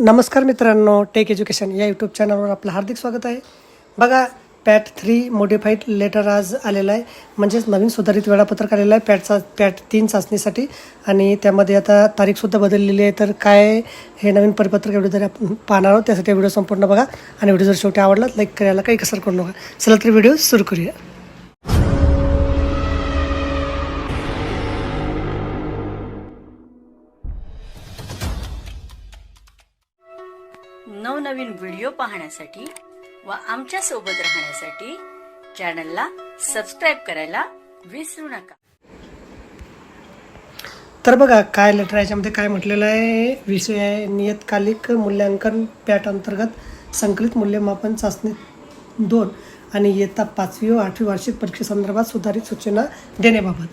नमस्कार मित्रांनो take education या यूट्यूब चॅनलवर आपलं हार्दिक स्वागत आहे. बघा पॅट थ्री मोडिफाईड लेटर आज आलेला आहे. म्हणजेच नवीन सुधारित वेळापत्रक आलेलं आहे पॅटचा पॅट तीन चाचणीसाठी. आणि त्यामध्ये आता तारीखसुद्धा बदललेली आहे. तर काय हे नवीन परिपत्रक व्हिडिओ जरी आपण पाहणार आहोत त्यासाठी व्हिडिओ संपूर्ण बघा. आणि व्हिडिओ जर शेवटी आवडला लाईक करायला काही कसर करू नका. चला तर व्हिडिओ सुरू करूया. नवनवीन व्हिडिओ पाहण्यासाठी व आमच्यासोबत राहण्यासाठी चॅनलला सबस्क्राईब करायला विसरू नका. तर बघा काय लेटर याच्यामध्ये काय म्हटलेलं आहे? विषय आहे नियतकालिक मूल्यांकन पॅट अंतर्गत संकलित मूल्यमापन चाचणी दोन आणि इयत्ता पाचवी व आठवी वार्षिक परीक्षेसंदर्भात सुधारित सूचना देण्याबाबत.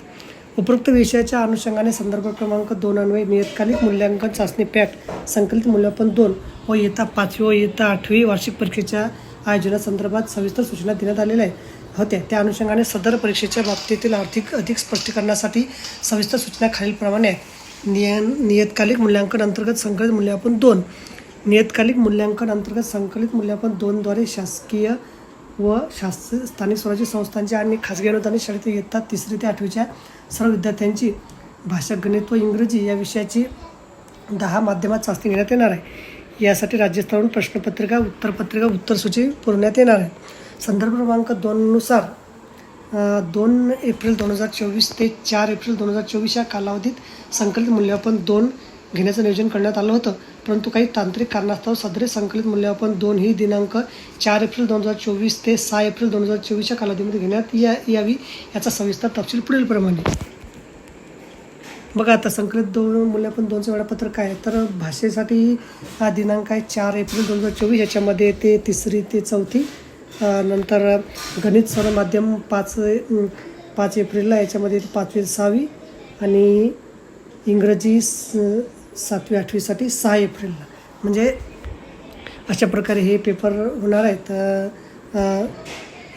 उपरोक्त विषयाच्या अनुषंगाने संदर्भ क्रमांक दोन अन्वये नियतकालिक मूल्यांकन चाचणी पॅट संकलित मूल्यांकन दोन व इयत्ता पाचवी व इयत्ता आठवी वार्षिक परीक्षेच्या आयोजनासंदर्भात सविस्तर सूचना देण्यात आलेल्या आहे होत्या. त्या अनुषंगाने सदर परीक्षेच्या बाबतीतील आर्थिक अधिक स्पष्टीकरणासाठी सविस्तर सूचना खालीलप्रमाणे आहेत निय नियतकालिक मूल्यांकन अंतर्गत संकलित मूल्यांकन दोन नियतकालिक मूल्यांकन अंतर्गत संकलित मूल्यांकन दोनद्वारे शासकीय व शास्त्र स्थानिक स्वराज्य संस्थांच्या आणि खाजगी अनुदानित शाळेत इयत्ता तिसरी ते आठवीच्या सर्व विद्यार्थ्यांची भाषा गणित व इंग्रजी या विषयाची दहा माध्यमात चाचणी घेण्यात येणार आहे. यासाठी राज्यस्तरावरून प्रश्नपत्रिका उत्तरपत्रिका उत्तरसूची पुरवण्यात येणार आहे. संदर्भ क्रमांक दोननुसार दोन एप्रिल दोन हजार चोवीस ते चार एप्रिल दोन हजार चोवीस या कालावधीत संकलित मूल्यमापन दोन घेण्याचं नियोजन करण्यात आलं होतं. परंतु काही तांत्रिक कारणास्तव सदरे संकलित मूल्यमापन दोन ही दिनांक चार एप्रिल दोन हजार चोवीस ते सहा एप्रिल दोन हजार चोवीसच्या कालावधीमध्ये घेण्यात या यावी याचा सविस्तर तपशील पुढीलप्रमाणे बघा आता संकलित दोन मूल्यमापन दोनचं वेळापत्रक काय? आहे तर भाषेसाठी हा दिनांक आहे चार एप्रिल दोन हजार चोवीस. याच्यामध्ये ते तिसरी ते चौथी नंतर गणित सर्व माध्यम पाच पाच एप्रिलला याच्यामध्ये पाचवी सहावी आणि इंग्रजी स सातवी आठवीसाठी सहा एप्रिलला. म्हणजे अशा प्रकारे हे पेपर होणार आहेत.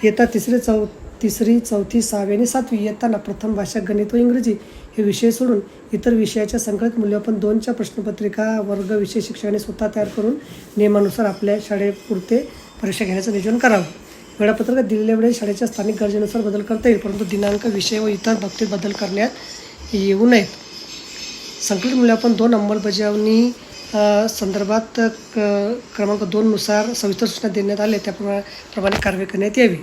येता तिसरे तिसरी चौ तिसरी चौथी सहावी आणि सातवी येताना प्रथम भाषा गणित व इंग्रजी हे विषय सोडून इतर विषयाच्या संकलित मूल्यमापन दोनच्या प्रश्नपत्रिका वर्ग विषय शिक्षकाने स्वतः तयार करून नियमानुसार आपल्या शाळेपुरते परीक्षा घेण्याचं नियोजन करावं. वेळापत्रकात दिलेल्या वेळेस शाळेच्या स्थानिक गरजेनुसार बदल करता येईल परंतु दिनांक विषय व इतर बाबतीत बदल करण्यात येऊ नयेत. संकलित मूल्यमापन दोन अंमलबजावणी संदर्भात क क्रमांक दोननुसार सविस्तर सूचना देण्यात आल्या. त्याप्रमाणे प्रमाणे कारवाई करण्यात यावी.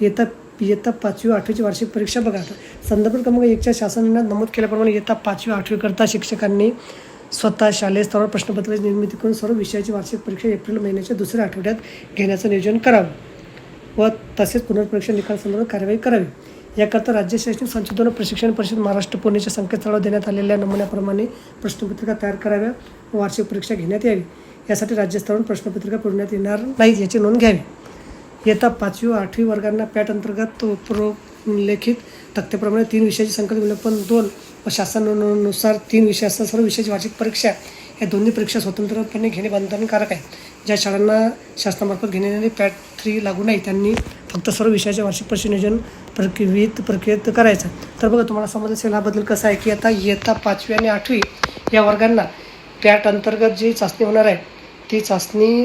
येत्या इयत्ता पाचवी आठवीची वार्षिक परीक्षा बघा संदर्भ क्रमांक एकच्या शासनानं नमूद केल्याप्रमाणे इयत्ता पाचवी आठवीकरता शिक्षकांनी स्वतः शालेय स्तरावर प्रश्नपत्राची निर्मिती करून सर्व विषयाची वार्षिक परीक्षा एप्रिल महिन्याच्या दुसऱ्या आठवड्यात घेण्याचं नियोजन करावं व तसेच पुनर्परीक्षा निकाल संदर्भात कारवाई करावी. याकरता राज्य शैक्षणिक संशोधन प्रशिक्षण परिषद महाराष्ट्र पुणेच्या संकेतस्थळावर देण्यात आलेल्या नमुन्याप्रमाणे प्रश्नपत्रिका तयार कराव्या व वार्षिक परीक्षा घेण्यात यावी. यासाठी राज्यस्तरावरून प्रश्नपत्रिका पुरवण्यात येणार नाहीत याची नोंद घ्यावी. येत्या पाचवी व आठवी वर्गांना पॅट अंतर्गत उपरोल्लेखित तक्त्याप्रमाणे तीन विषयाची संकलित मूल्यमापन दोन व शासनानुसार तीन विषय असतात सर्व विषयाची वार्षिक परीक्षा या दोन्ही परीक्षा स्वतंत्रपणे घेणे बंधनकारक आहे. ज्या शाळांना शासनामार्फत घेण्यात येणारी पॅट थ्री लागू नाही त्यांनी फक्त सर्व विषयाच्या वार्षिक परीक्षा नियोजन प्रक्रियेत प्रक्रियेत करायचं. तर बघा तुम्हाला समज असेल हा बदल कसा आहे की आता इयत्ता पाचवी आणि आठवी या वर्गांना पॅट अंतर्गत जी चाचणी होणार आहे ती चाचणी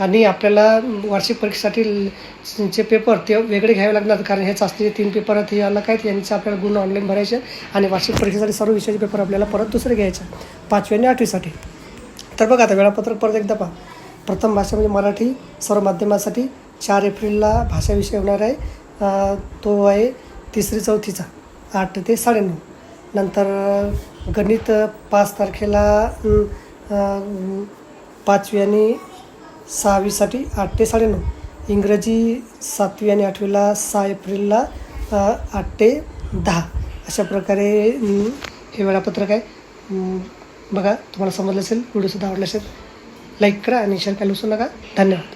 आणि आपल्याला वार्षिक परीक्षेसाठी जे चे पेपर ते वेगळे घ्यावे लागणार कारण हे चाचणीचे तीन पेपर आहेत हे अलग आहेत यांचे आपल्याला गुण ऑनलाईन भरायचे आणि वार्षिक परीक्षेसाठी सर्व विषयाचे पेपर आपल्याला परत दुसरे घ्यायचे पाचवी आणि आठवीसाठी. तर बघा आता वेळापत्रक परत एकदा पहा. प्रथम भाषा म्हणजे मराठी सर्व माध्यमासाठी चार एप्रिलला भाषाविषय होणार आहे. तो आहे तिसरी चौथीचा आठ ते साडेनऊ. नंतर गणित पाच तारखेला पाचवी आणि सहावीसाठी आठ ते साडेनऊ. इंग्रजी सातवी आणि आठवीला सहा एप्रिलला आठ ते दहा. अशा प्रकारे हे वेळापत्रक आहे. बघा तुम्हाला समजलं असेल व्हिडिओसुद्धा आवडला असेल लाईक करा आणि शेअर करायला विसरू नका. धन्यवाद.